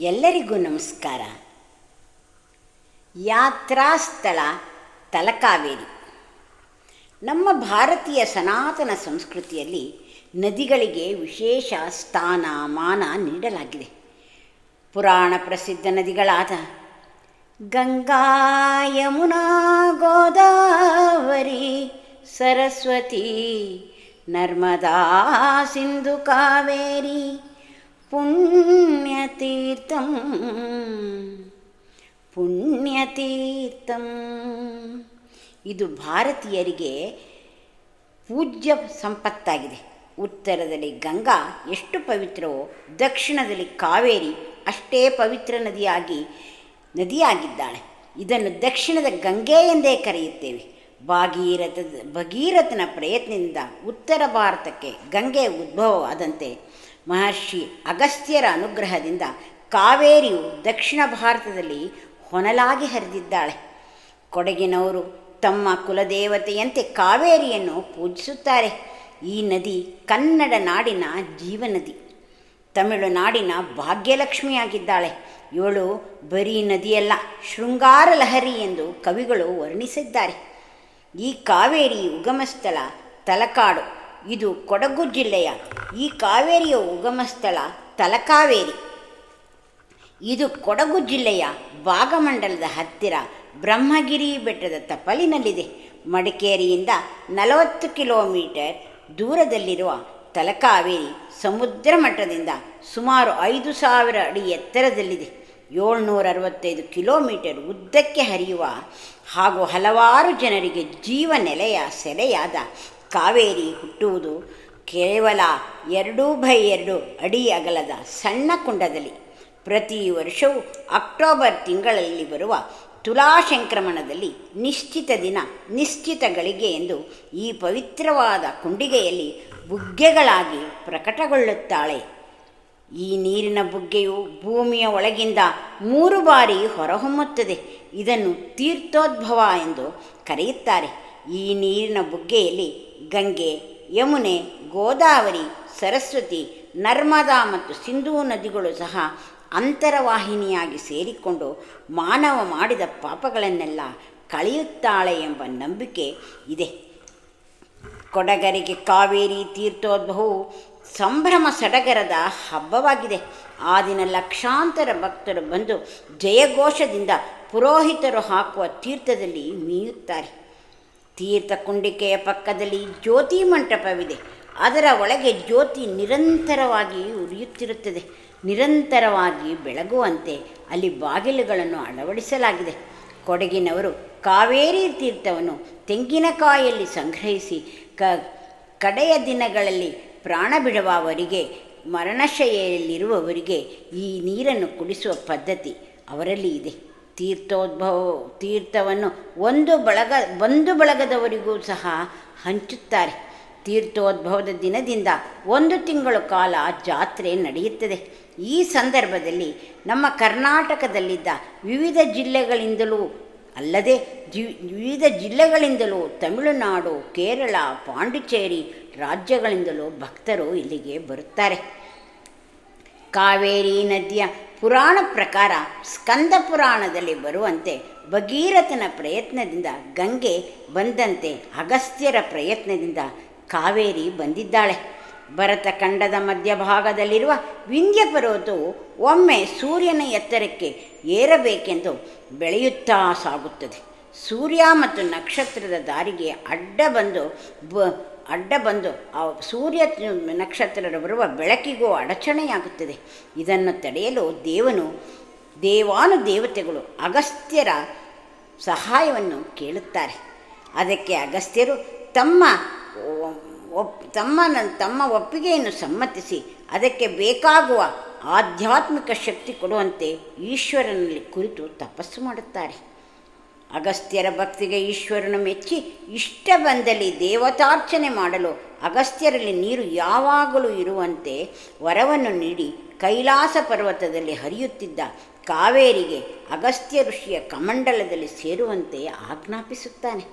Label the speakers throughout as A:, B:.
A: ಎಲ್ಲರಿಗೂ ನಮಸ್ಕಾರ. ಯಾತ್ರಾ ಸ್ಥಳ ತಲಕಾವೇರಿ. ನಮ್ಮ ಭಾರತೀಯ ಸನಾತನ ಸಂಸ್ಕೃತಿಯಲ್ಲಿ ನದಿಗಳಿಗೆ ವಿಶೇಷ ಸ್ಥಾನ, ಮಾನ ನೀಡಲಾಗಿದೆ. ಪುರಾಣ ಪ್ರಸಿದ್ಧ ನದಿಗಳಾದ ಗಂಗಾ, ಯಮುನಾ, ಗೋದಾವರಿ, ಸರಸ್ವತಿ, ನರ್ಮದಾ, ಸಿಂಧು ಕಾವೇರಿ ಪುಣ್ಯತೀರ್ಥಂ. ಪುಣ್ಯತೀರ್ಥಂ. ಇದು ಭಾರತೀಯರಿಗೆ ಪೂಜ್ಯ ಸಂಪತ್ತಾಗಿದೆ. ಉತ್ತರದಲ್ಲಿ ಗಂಗಾ ಎಷ್ಟು ಪವಿತ್ರವೋ ದಕ್ಷಿಣದಲ್ಲಿ ಕಾವೇರಿ ಅಷ್ಟೇ ಪವಿತ್ರ ನದಿಯಾಗಿ, ನದಿಯಾಗಿದ್ದಾಳೆ. ಇದನ್ನು ದಕ್ಷಿಣದ ಗಂಗೆ ಎಂದೇ ಕರೆಯುತ್ತೇವೆ. ಭಾಗೀರಥ ಭಗೀರಥನ ಪ್ರಯತ್ನದಿಂದ ಉತ್ತರ ಭಾರತಕ್ಕೆ ಗಂಗೆ ಉದ್ಭವವಾದಂತೆ ಮಹರ್ಷಿ ಅಗಸ್ತ್ಯರ ಅನುಗ್ರಹದಿಂದ ಕಾವೇರಿಯು ದಕ್ಷಿಣ ಭಾರತದಲ್ಲಿ ಹೊನಲಾಗಿ ಹರಿದಿದ್ದಾಳೆ. ಕೊಡಗಿನವರು ತಮ್ಮ ಕುಲದೇವತೆಯಂತೆ ಕಾವೇರಿಯನ್ನು ಪೂಜಿಸುತ್ತಾರೆ. ಈ ನದಿ ಕನ್ನಡ ನಾಡಿನ ಜೀವನದಿ. ತಮಿಳುನಾಡಿನ ಭಾಗ್ಯಲಕ್ಷ್ಮಿಯಾಗಿದ್ದಾಳೆ. ಇವಳು ಬರೀ ನದಿಯಲ್ಲ, ಶೃಂಗಾರ ಲಹರಿ ಎಂದು ಕವಿಗಳು ವರ್ಣಿಸಿದ್ದಾರೆ. ಈ ಕಾವೇರಿ ಉಗಮಸ್ಥಳ ತಲಕಾಡು. ಇದು ಕೊಡಗು ಜಿಲ್ಲೆಯ ಈ ಕಾವೇರಿಯ ಉಗಮ ಸ್ಥಳ ತಲಕಾವೇರಿ. ಇದು ಕೊಡಗು ಜಿಲ್ಲೆಯ ಭಾಗಮಂಡಲದ ಹತ್ತಿರ ಬ್ರಹ್ಮಗಿರಿ ಬೆಟ್ಟದ ತಪ್ಪಲಿನಲ್ಲಿದೆ. ಮಡಿಕೇರಿಯಿಂದ ನಲವತ್ತು ಕಿಲೋಮೀಟರ್ ದೂರದಲ್ಲಿರುವ ತಲಕಾವೇರಿ ಸಮುದ್ರ ಮಟ್ಟದಿಂದ ಸುಮಾರು ಐದು ಸಾವಿರ ಅಡಿ ಎತ್ತರದಲ್ಲಿದೆ. ಏಳ್ನೂರ ಅರವತ್ತೈದು ಕಿಲೋಮೀಟರ್ ಉದ್ದಕ್ಕೆ ಹರಿಯುವ ಹಾಗೂ ಹಲವಾರು ಜನರಿಗೆ ಜೀವ ನೆಲೆಯ ಸೆಲೆಯಾದ ಕಾವೇರಿ ಹುಟ್ಟುವುದು ಕೇವಲ ಎರಡು ಬೈ ಎರಡು ಅಡಿ ಅಗಲದ ಸಣ್ಣ ಕುಂಡದಲ್ಲಿ. ಪ್ರತಿ ವರ್ಷವೂ ಅಕ್ಟೋಬರ್ ತಿಂಗಳಲ್ಲಿ ಬರುವ ತುಲಾ ಸಂಕ್ರಮಣದಲ್ಲಿ ನಿಶ್ಚಿತ ದಿನ, ನಿಶ್ಚಿತ ಗಳಿಗೆ ಎಂದು ಈ ಪವಿತ್ರವಾದ ಕುಂಡಿಗೆಯಲ್ಲಿ ಬುಗ್ಗೆಗಳಾಗಿ ಪ್ರಕಟಗೊಳ್ಳುತ್ತಾಳೆ. ಈ ನೀರಿನ ಬುಗ್ಗೆಯು ಭೂಮಿಯ ಒಳಗಿಂದ ಮೂರು ಬಾರಿ ಹೊರಹೊಮ್ಮುತ್ತದೆ. ಇದನ್ನು ತೀರ್ಥೋದ್ಭವ ಎಂದು ಕರೆಯುತ್ತಾರೆ. ಈ ನೀರಿನ ಬುಗ್ಗೆಯಲ್ಲಿ ಗಂಗೆ, ಯಮುನೆ, ಗೋದಾವರಿ, ಸರಸ್ವತಿ, ನರ್ಮದಾ ಮತ್ತು ಸಿಂಧೂ ನದಿಗಳು ಸಹ ಅಂತರವಾಹಿನಿಯಾಗಿ ಸೇರಿಕೊಂಡು ಮಾನವ ಮಾಡಿದ ಪಾಪಗಳನ್ನೆಲ್ಲ ಕಳೆಯುತ್ತಾಳೆ ಎಂಬ ನಂಬಿಕೆ ಇದೆ. ಕೊಡಗರಿಗೆ ಕಾವೇರಿ ತೀರ್ಥೋದ್ಭವವು ಸಂಭ್ರಮ ಸಡಗರದ ಹಬ್ಬವಾಗಿದೆ. ಆ ದಿನ ಲಕ್ಷಾಂತರ ಭಕ್ತರು ಬಂದು ಜಯಘೋಷದಿಂದ ಪುರೋಹಿತರು ಹಾಕುವ ತೀರ್ಥದಲ್ಲಿ ಮೀಯುತ್ತಾರೆ. ತೀರ್ಥ ಕುಂಡಿಕೆಯ ಪಕ್ಕದಲ್ಲಿ ಜ್ಯೋತಿ ಮಂಟಪವಿದೆ. ಅದರ ಒಳಗೆ ಜ್ಯೋತಿ ನಿರಂತರವಾಗಿ ಉರಿಯುತ್ತಿರುತ್ತದೆ. ನಿರಂತರವಾಗಿ ಬೆಳಗುವಂತೆ ಅಲ್ಲಿ ಬಾಗಿಲುಗಳನ್ನು ಅಳವಡಿಸಲಾಗಿದೆ. ಕೊಡಗಿನವರು ಕಾವೇರಿ ತೀರ್ಥವನ್ನು ತೆಂಗಿನಕಾಯಲ್ಲಿ ಸಂಗ್ರಹಿಸಿ ಕ, ಕಡೆಯ ದಿನಗಳಲ್ಲಿ ಪ್ರಾಣ ಬಿಡುವವರಿಗೆ ಮರಣಶಯಲ್ಲಿರುವವರಿಗೆ ಈ ನೀರನ್ನು ಕುಡಿಸುವ ಪದ್ಧತಿ ಅವರಲ್ಲಿ ಇದೆ. ತೀರ್ಥೋದ್ಭವ, ತೀರ್ಥವನ್ನು ಒಂದು ಬಳಗ, ಒಂದು ಬಳಗದವರಿಗೂ ಸಹ ಹಂಚುತ್ತಾರೆ. ತೀರ್ಥೋದ್ಭವದ ದಿನದಿಂದ ಒಂದು ತಿಂಗಳು ಕಾಲ ಜಾತ್ರೆ ನಡೆಯುತ್ತದೆ. ಈ ಸಂದರ್ಭದಲ್ಲಿ ನಮ್ಮ ಕರ್ನಾಟಕದಲ್ಲಿದ್ದ ವಿವಿಧ ಜಿಲ್ಲೆಗಳಿಂದಲೂ ಅಲ್ಲದೆ ವಿವಿಧ ಜಿಲ್ಲೆಗಳಿಂದಲೂ ತಮಿಳುನಾಡು, ಕೇರಳ, ಪಾಂಡಿಚೇರಿ ರಾಜ್ಯಗಳಿಂದಲೂ ಭಕ್ತರು ಇಲ್ಲಿಗೆ ಬರುತ್ತಾರೆ. ಕಾವೇರಿ ನದಿಯ ಪುರಾಣ ಪ್ರಕಾರ ಸ್ಕಂದ ಪುರಾಣದಲ್ಲಿ ಬರುವಂತೆ ಭಗೀರಥನ ಪ್ರಯತ್ನದಿಂದ ಗಂಗೆ ಬಂದಂತೆ ಅಗಸ್ತ್ಯರ ಪ್ರಯತ್ನದಿಂದ ಕಾವೇರಿ ಬಂದಿದ್ದಾಳೆ. ಭರತ ಖಂಡದ ಮಧ್ಯಭಾಗದಲ್ಲಿರುವ ವಿಂಧ್ಯ ಪರ್ವತವು ಒಮ್ಮೆ ಸೂರ್ಯನ ಎತ್ತರಕ್ಕೆ ಏರಬೇಕೆಂದು ಬೆಳೆಯುತ್ತಾ ಸಾಗುತ್ತದೆ. ಸೂರ್ಯ ಮತ್ತು ನಕ್ಷತ್ರದ ದಾರಿಗೆ ಅಡ್ಡ ಬಂದು ಬ ಅಡ್ಡ ಬಂದು ಆ ಸೂರ್ಯ ನಕ್ಷತ್ರ ಬರುವ ಬೆಳಕಿಗೂ ಅಡಚಣೆಯಾಗುತ್ತದೆ. ಇದನ್ನು ತಡೆಯಲು ದೇವನು ದೇವಾನು ದೇವತೆಗಳು ಅಗಸ್ತ್ಯರ ಸಹಾಯವನ್ನು ಕೇಳುತ್ತಾರೆ. ಅದಕ್ಕೆ ಅಗಸ್ತ್ಯರು ತಮ್ಮ ಒಪ್, ತಮ್ಮ ತಮ್ಮ ಒಪ್ಪಿಗೆಯನ್ನು ಸಮ್ಮತಿಸಿ, ಅದಕ್ಕೆ ಬೇಕಾಗುವ ಆಧ್ಯಾತ್ಮಿಕ ಶಕ್ತಿ ಕೊಡುವಂತೆ ಈಶ್ವರನಲ್ಲಿ ಕುರಿತು ತಪಸ್ಸು ಮಾಡುತ್ತಾರೆ. ಅಗಸ್ತ್ಯರ ಭಕ್ತಿಗೆ ಈಶ್ವರನ ಮೆಚ್ಚಿ ಇಷ್ಟ ಬಂದಲ್ಲಿ ದೇವತಾರ್ಚನೆ ಮಾಡಲು ಅಗಸ್ತ್ಯರಲ್ಲಿ ನೀರು ಯಾವಾಗಲೂ ಇರುವಂತೆ ವರವನ್ನು ನೀಡಿ ಕೈಲಾಸ ಪರ್ವತದಲ್ಲಿ ಹರಿಯುತ್ತಿದ್ದ ಕಾವೇರಿಗೆ ಅಗಸ್ತ್ಯ ಋಷಿಯ ಕಮಂಡಲದಲ್ಲಿ ಸೇರುವಂತೆ ಆಜ್ಞಾಪಿಸುತ್ತಾನೆ.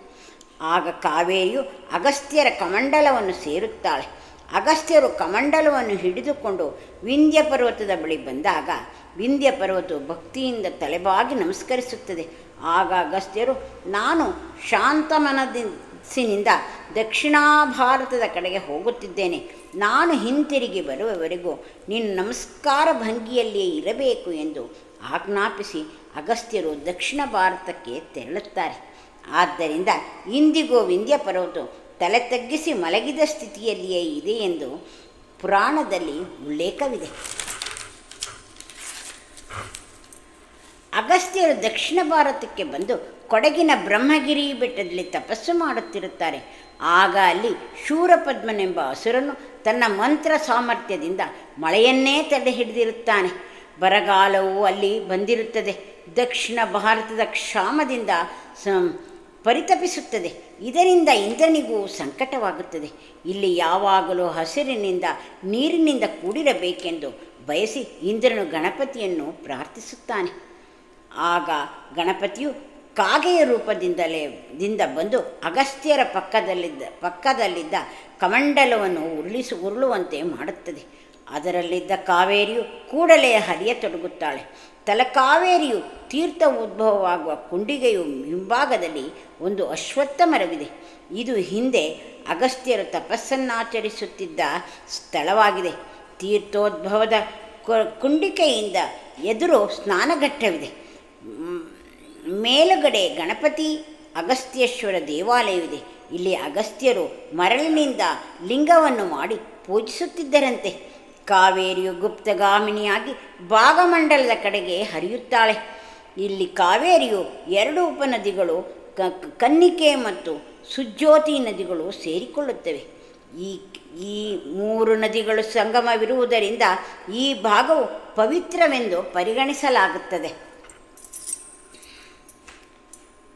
A: ಆಗ ಕಾವೇರಿಯು ಅಗಸ್ತ್ಯರ ಕಮಂಡಲವನ್ನು ಸೇರುತ್ತಾಳೆ. ಅಗಸ್ತ್ಯರು ಕಮಂಡಲವನ್ನು ಹಿಡಿದುಕೊಂಡು ವಿಂಧ್ಯ ಪರ್ವತದ ಬಳಿ ಬಂದಾಗ ವಿಂಧ್ಯ ಪರ್ವತವು ಭಕ್ತಿಯಿಂದ ತಲೆಬಾಗಿ ನಮಸ್ಕರಿಸುತ್ತದೆ. ಆಗ ಅಗಸ್ತ್ಯರು, ನಾನು ಶಾಂತಮನದಿಂದ ದಕ್ಷಿಣ ಭಾರತದ ಕಡೆಗೆ ಹೋಗುತ್ತಿದ್ದೇನೆ. ನಾನು ಹಿಂತಿರುಗಿ ಬರುವವರೆಗೂ ನಿನ್ನ ನಮಸ್ಕಾರ ಭಂಗಿಯಲ್ಲಿಯೇ ಇರಬೇಕು ಎಂದು ಆಜ್ಞಾಪಿಸಿ ಅಗಸ್ತ್ಯರು ದಕ್ಷಿಣ ಭಾರತಕ್ಕೆ ತೆರಳುತ್ತಾರೆ. ಆದ್ದರಿಂದ ಇಂದಿಗೂ ವಿಂಧ್ಯ ಪರ್ವತವು ತಲೆ ತಗ್ಗಿಸಿ ಮಲಗಿದ ಸ್ಥಿತಿಯಲ್ಲಿಯೇ ಇದೆ ಎಂದು ಪುರಾಣದಲ್ಲಿ ಉಲ್ಲೇಖವಿದೆ. ಅಗಸ್ತ್ಯರು ದಕ್ಷಿಣ ಭಾರತಕ್ಕೆ ಬಂದು ಕೊಡಗಿನ ಬ್ರಹ್ಮಗಿರಿ ಬೆಟ್ಟದಲ್ಲಿ ತಪಸ್ಸು ಮಾಡುತ್ತಿರುತ್ತಾರೆ. ಆಗ ಅಲ್ಲಿ ಶೂರಪದ್ಮನೆಂಬ ಹಸುರನು ತನ್ನ ಮಂತ್ರ ಸಾಮರ್ಥ್ಯದಿಂದ ಮಳೆಯನ್ನೇ ತಡೆ ಹಿಡಿದಿರುತ್ತಾನೆ. ಬರಗಾಲವು ಅಲ್ಲಿ ಬಂದಿರುತ್ತದೆ. ದಕ್ಷಿಣ ಭಾರತದ ಕ್ಷಾಮದಿಂದ ಪರಿತಪಿಸುತ್ತದೆ. ಇದರಿಂದ ಇಂದ್ರನಿಗೂ ಸಂಕಟವಾಗುತ್ತದೆ. ಇಲ್ಲಿ ಯಾವಾಗಲೂ ಹಸಿರಿನಿಂದ, ನೀರಿನಿಂದ ಕೂಡಿರಬೇಕೆಂದು ಬಯಸಿ ಇಂದ್ರನು ಗಣಪತಿಯನ್ನು ಪ್ರಾರ್ಥಿಸುತ್ತಾನೆ. ಆಗ ಗಣಪತಿಯು ಕಾಗೆಯ ರೂಪದಿಂದಲೇ, ದಿಂದ ಬಂದು ಅಗಸ್ತ್ಯರ ಪಕ್ಕದಲ್ಲಿದ್ದ ಪಕ್ಕದಲ್ಲಿದ್ದ ಕಮಂಡಲವನ್ನು ಉರುಳಿಸು, ಉರುಳುವಂತೆ ಮಾಡುತ್ತದೆ. ಅದರಲ್ಲಿದ್ದ ಕಾವೇರಿಯು ಕೂಡಲೇ ಹರಿಯತೊಡಗುತ್ತಾಳೆ ತಲಕಾವೇರಿಯು ತೀರ್ಥ ಉದ್ಭವವಾಗುವ ಕುಂಡಿಗೆಯು ಹಿಂಭಾಗದಲ್ಲಿ ಒಂದು ಅಶ್ವತ್ಥ ಮರವಿದೆ ಇದು ಹಿಂದೆ ಅಗಸ್ತ್ಯರು ತಪಸ್ಸನ್ನಾಚರಿಸುತ್ತಿದ್ದ ಸ್ಥಳವಾಗಿದೆ. ತೀರ್ಥೋದ್ಭವದ ಕುಂಡಿಕೆಯಿಂದ ಎದುರು ಸ್ನಾನಘಟ್ಟವಿದೆ. ಮೇಲುಗಡೆ ಗಣಪತಿ ಅಗಸ್ತ್ಯೇಶ್ವರ ದೇವಾಲಯವಿದೆ. ಇಲ್ಲಿ ಅಗಸ್ತ್ಯರು ಮರಳಿನಿಂದ ಲಿಂಗವನ್ನು ಮಾಡಿ ಪೂಜಿಸುತ್ತಿದ್ದರಂತೆ. ಕಾವೇರಿಯು ಗುಪ್ತಗಾಮಿನಿಯಾಗಿ ಭಾಗಮಂಡಲದ ಕಡೆಗೆ ಹರಿಯುತ್ತಾಳೆ. ಇಲ್ಲಿ ಕಾವೇರಿಯು ಎರಡು ಉಪನದಿಗಳು, ಕ, ಕನ್ನಿಕೆ ಮತ್ತು ಸುಜ್ಯೋತಿ ನದಿಗಳು ಸೇರಿಕೊಳ್ಳುತ್ತವೆ. ಈ ಈ ಮೂರು ನದಿಗಳು ಸಂಗಮವಿರುವುದರಿಂದ ಈ ಭಾಗವು ಪವಿತ್ರವೆಂದು ಪರಿಗಣಿಸಲಾಗುತ್ತದೆ.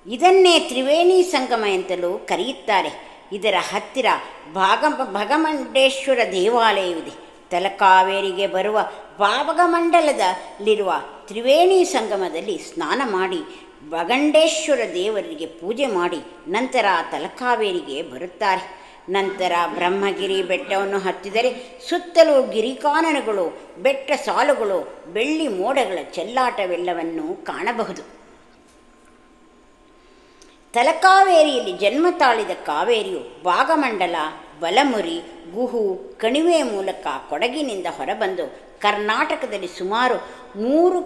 A: ಇದನ್ನೇ ತ್ರಿವೇಣಿ ಸಂಗಮ ಎಂತಲೂ ಕರೆಯುತ್ತಾರೆ. ಇದರ ಹತ್ತಿರ ಭಾಗ ಭಗಮಂಡೇಶ್ವರ ದೇವಾಲಯವಿದೆ. ತಲಕಾವೇರಿಗೆ ಬರುವ ಭಾಗಮಂಡಲದಲ್ಲಿರುವ ತ್ರಿವೇಣಿ ಸಂಗಮದಲ್ಲಿ ಸ್ನಾನ ಮಾಡಿ ಬಗಂಡೇಶ್ವರ ದೇವರಿಗೆ ಪೂಜೆ ಮಾಡಿ ನಂತರ ತಲಕಾವೇರಿಗೆ ಬರುತ್ತಾರೆ. ನಂತರ ಬ್ರಹ್ಮಗಿರಿ ಬೆಟ್ಟವನ್ನು ಹತ್ತಿದರೆ ಸುತ್ತಲೂ ಗಿರಿಕಾನನಗಳು, ಬೆಟ್ಟ ಸಾಲುಗಳು, ಬೆಳ್ಳಿ ಮೋಡಗಳ ಚೆಲ್ಲಾಟವೆಲ್ಲವನ್ನು ಕಾಣಬಹುದು. ತಲಕಾವೇರಿಯಲ್ಲಿ ಜನ್ಮ ತಾಳಿದ ಕಾವೇರಿಯು ಭಾಗಮಂಡಲ ಬಲಮುರಿ ಗುಹು ಕಣಿವೆ ಮೂಲಕ ಕೊಡಗಿನಿಂದ ಹೊರಬಂದು ಕರ್ನಾಟಕದಲ್ಲಿ ಸುಮಾರು ಮೂರು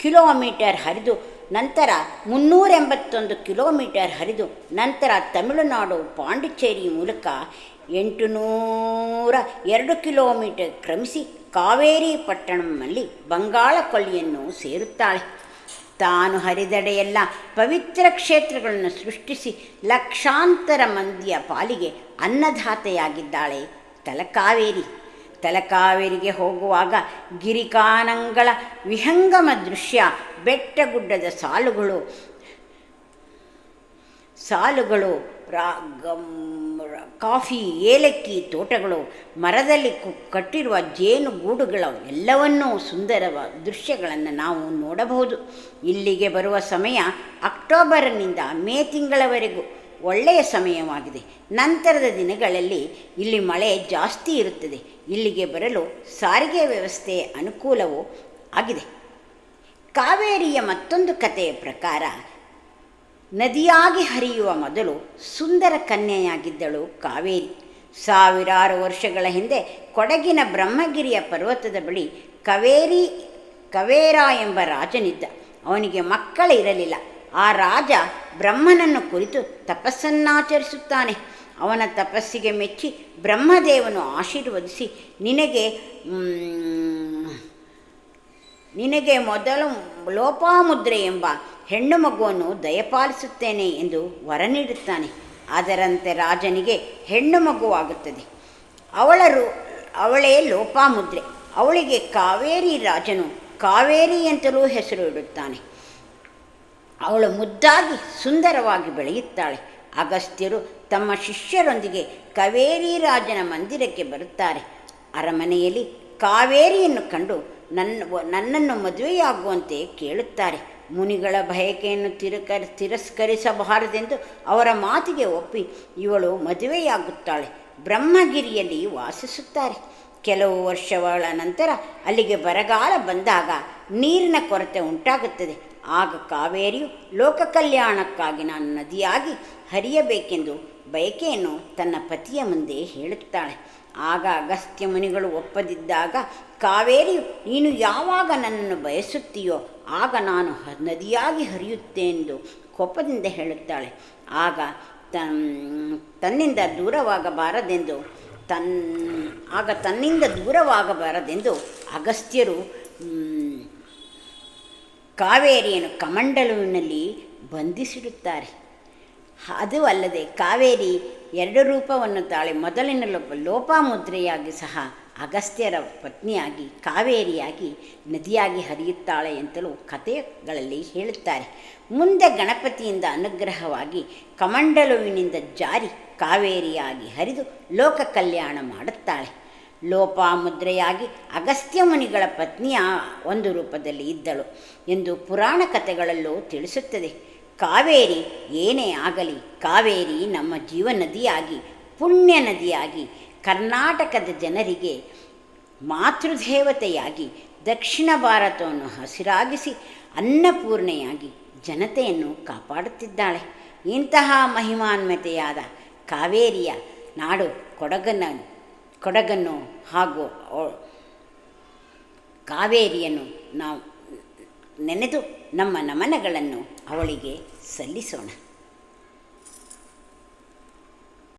A: ಕಿಲೋಮೀಟರ್ ಹರಿದು ನಂತರ ಮುನ್ನೂರ ಎಂಬತ್ತೊಂದು ಕಿಲೋಮೀಟರ್ ಹರಿದು ನಂತರ ತಮಿಳುನಾಡು ಪಾಂಡಿಚೇರಿ ಮೂಲಕ ಎಂಟು ನೂರ ಎರಡು ಕಿಲೋಮೀಟರ್ ಕ್ರಮಿಸಿ ಕಾವೇರಿ ಪಟ್ಟಣಂನಲ್ಲಿ ಬಂಗಾಳ ಕೊಲ್ಲಿಯನ್ನು ಸೇರುತ್ತಾಳೆ. ತಾನು ಹರಿದಡೆಯೆಲ್ಲ ಪವಿತ್ರ ಕ್ಷೇತ್ರಗಳನ್ನು ಸೃಷ್ಟಿಸಿ ಲಕ್ಷಾಂತರ ಮಂದಿಯ ಪಾಲಿಗೆ ಅನ್ನದಾತೆಯಾಗಿದ್ದಾಳೆ ತಲಕಾವೇರಿ. ತಲಕಾವೇರಿಗೆ ಹೋಗುವಾಗ ಗಿರಿಕಾನಂಗಳ ವಿಹಂಗಮ ದೃಶ್ಯ ಬೆಟ್ಟಗುಡ್ಡದ ಸಾಲುಗಳು ಸಾಲುಗಳು, ರಾ ಕಾಫಿ, ಏಲಕ್ಕಿ, ತೋಟಗಳು, ಮರದಲ್ಲಿ ಕಟ್ಟಿರುವ ಜೇನು ಗೂಡುಗಳ, ಎಲ್ಲವನ್ನೂ ಸುಂದರವ ದೃಶ್ಯಗಳನ್ನು ನಾವು ನೋಡಬಹುದು. ಇಲ್ಲಿಗೆ ಬರುವ ಸಮಯ ಅಕ್ಟೋಬರ್ನಿಂದ ಮೇ ತಿಂಗಳವರೆಗೂ ಒಳ್ಳೆಯ ಸಮಯವಾಗಿದೆ. ನಂತರದ ದಿನಗಳಲ್ಲಿ ಇಲ್ಲಿ ಮಳೆ ಜಾಸ್ತಿ ಇರುತ್ತದೆ. ಇಲ್ಲಿಗೆ ಬರಲು ಸಾರಿಗೆ ವ್ಯವಸ್ಥೆ ಅನುಕೂಲವೂ ಆಗಿದೆ. ಕಾವೇರಿಯ ಮತ್ತೊಂದು ಕಥೆಯ ಪ್ರಕಾರ ನದಿಯಾಗಿ ಹರಿಯುವ ಮೊದಲು ಸುಂದರ ಕನ್ಯೆಯಾಗಿದ್ದಳು ಕಾವೇರಿ. ಸಾವಿರಾರು ವರ್ಷಗಳ ಹಿಂದೆ ಕೊಡಗಿನ ಬ್ರಹ್ಮಗಿರಿಯ ಪರ್ವತದ ಬಳಿ ಕವೇರಿ, ಕವೇರ ಎಂಬ ರಾಜನಿದ್ದ. ಅವನಿಗೆ ಮಕ್ಕಳಿರಲಿಲ್ಲ ಆ ರಾಜ ಬ್ರಹ್ಮನನ್ನು ಕುರಿತು ತಪಸ್ಸನ್ನಾಚರಿಸುತ್ತಾನೆ. ಅವನ ತಪಸ್ಸಿಗೆ ಮೆಚ್ಚಿ ಬ್ರಹ್ಮದೇವನು ಆಶೀರ್ವದಿಸಿ, ನಿನಗೆ ನಿನಗೆ ಮೊದಲು ಲೋಪಾಮುದ್ರೆ ಎಂಬ ಹೆಣ್ಣು ಮಗುವನ್ನು ದಯಪಾಲಿಸುತ್ತೇನೆ ಎಂದು ವರ ನೀಡುತ್ತಾನೆ ಅದರಂತೆ ರಾಜನಿಗೆ ಹೆಣ್ಣು ಮಗುವಾಗುತ್ತದೆ. ಅವಳರು, ಅವಳೇ ಲೋಪಾಮುದ್ರೆ. ಅವಳಿಗೆ ಕಾವೇರಿ ರಾಜನು ಕಾವೇರಿ ಅಂತಲೂ ಹೆಸರು ಇಡುತ್ತಾನೆ. ಅವಳು ಮುದ್ದಾಗಿ ಸುಂದರವಾಗಿ ಬೆಳೆಯುತ್ತಾಳೆ. ಅಗಸ್ತ್ಯರು ತಮ್ಮ ಶಿಷ್ಯರೊಂದಿಗೆ ಕಾವೇರಿ ರಾಜನ ಮಂದಿರಕ್ಕೆ ಬರುತ್ತಾರೆ. ಅರಮನೆಯಲ್ಲಿ ಕಾವೇರಿಯನ್ನು ಕಂಡು ನನ್ನ ನನ್ನನ್ನು ಮದುವೆಯಾಗುವಂತೆ ಕೇಳುತ್ತಾರೆ. ಮುನಿಗಳ ಬಯಕೆಯನ್ನು ತಿರಕ ತಿರಸ್ಕರಿಸಬಾರದೆಂದು ಅವರ ಮಾತಿಗೆ ಒಪ್ಪಿ ಇವಳು ಮದುವೆಯಾಗುತ್ತಾಳೆ. ಬ್ರಹ್ಮಗಿರಿಯಲ್ಲಿ ವಾಸಿಸುತ್ತಾರೆ. ಕೆಲವು ವರ್ಷಗಳ ನಂತರ ಅಲ್ಲಿಗೆ ಬರಗಾಲ ಬಂದಾಗ ನೀರಿನ ಕೊರತೆ ಉಂಟಾಗುತ್ತದೆ. ಆಗ ಕಾವೇರಿಯು ಲೋಕ ಕಲ್ಯಾಣಕ್ಕಾಗಿ ನಾನು ನದಿಯಾಗಿ ಹರಿಯಬೇಕೆಂದು ಬಯಕೆಯನ್ನು ತನ್ನ ಪತಿಯ ಮುಂದೆ ಹೇಳುತ್ತಾಳೆ. ಆಗ ಅಗಸ್ತ್ಯ ಮುನಿಗಳು ಒಪ್ಪದಿದ್ದಾಗ, ಕಾವೇರಿ, ನೀನು ಯಾವಾಗ ನನ್ನನ್ನು ಬಯಸುತ್ತೀಯೋ, ಆಗ ನಾನು ನದಿಯಾಗಿ ಹರಿಯುತ್ತೆಂದು ಕೋಪದಿಂದ ಹೇಳುತ್ತಾಳೆ. ಆಗ ತನ್, ತನ್ನಿಂದ ದೂರವಾಗಬಾರದೆಂದು, ತನ್, ಆಗ ತನ್ನಿಂದ ದೂರವಾಗಬಾರದೆಂದು ಅಗಸ್ತ್ಯರು ಕಾವೇರಿಯನ್ನು ಕಮಂಡಲುವಿನಲ್ಲಿ ಬಂಧಿಸಿಡುತ್ತಾರೆ. ಅದು ಅಲ್ಲದೆ ಕಾವೇರಿ ಎರಡು ರೂಪವನ್ನು ತಾಳೆ ಮೊದಲಿನ ಲೋಪ ಲೋಪಾಮುದ್ರೆಯಾಗಿ ಸಹ ಅಗಸ್ತ್ಯರ ಪತ್ನಿಯಾಗಿ ಕಾವೇರಿಯಾಗಿ ನದಿಯಾಗಿ ಹರಿಯುತ್ತಾಳೆ ಅಂತಲೂ ಕಥೆಗಳಲ್ಲಿ ಹೇಳುತ್ತಾರೆ. ಮುಂದೆ ಗಣಪತಿಯಿಂದ ಅನುಗ್ರಹವಾಗಿ ಕಮಂಡಲುವಿನಿಂದ ಜಾರಿ ಕಾವೇರಿಯಾಗಿ ಹರಿದು ಲೋಕ ಕಲ್ಯಾಣ ಮಾಡುತ್ತಾಳೆ. ಲೋಪಾಮುದ್ರೆಯಾಗಿ ಅಗಸ್ತ್ಯ ಮುನಿಗಳ ಪತ್ನಿಯ ಒಂದು ರೂಪದಲ್ಲಿ ಇದ್ದಳು ಎಂದು ಪುರಾಣ ಕಥೆಗಳಲ್ಲೂ ತಿಳಿಸುತ್ತದೆ. ಕಾವೇರಿ ಏನೇ ಆಗಲಿ, ಕಾವೇರಿ ನಮ್ಮ ಜೀವ ನದಿಯಾಗಿ ಪುಣ್ಯ ನದಿಯಾಗಿ ಕರ್ನಾಟಕದ ಜನರಿಗೆ ಮಾತೃದೇವತೆಯಾಗಿ, ದಕ್ಷಿಣ ಭಾರತವನ್ನು ಹಸಿರಾಗಿಸಿ, ಅನ್ನಪೂರ್ಣೆಯಾಗಿ ಜನತೆಯನ್ನು ಕಾಪಾಡುತ್ತಿದ್ದಾಳೆ. ಇಂತಹ ಮಹಿಮಾನ್ವಿತೆಯಾದ ಕಾವೇರಿಯ ನಾಡು ಕೊಡಗನ, ಕೊಡಗನ್ನು ಹಾಗೂ ಕಾವೇರಿಯನ್ನು ನಾವು ನೆನೆದು ನಮ್ಮ ನಮನಗಳನ್ನು ಅವಳಿಗೆ ಸಲ್ಲಿಸೋಣ.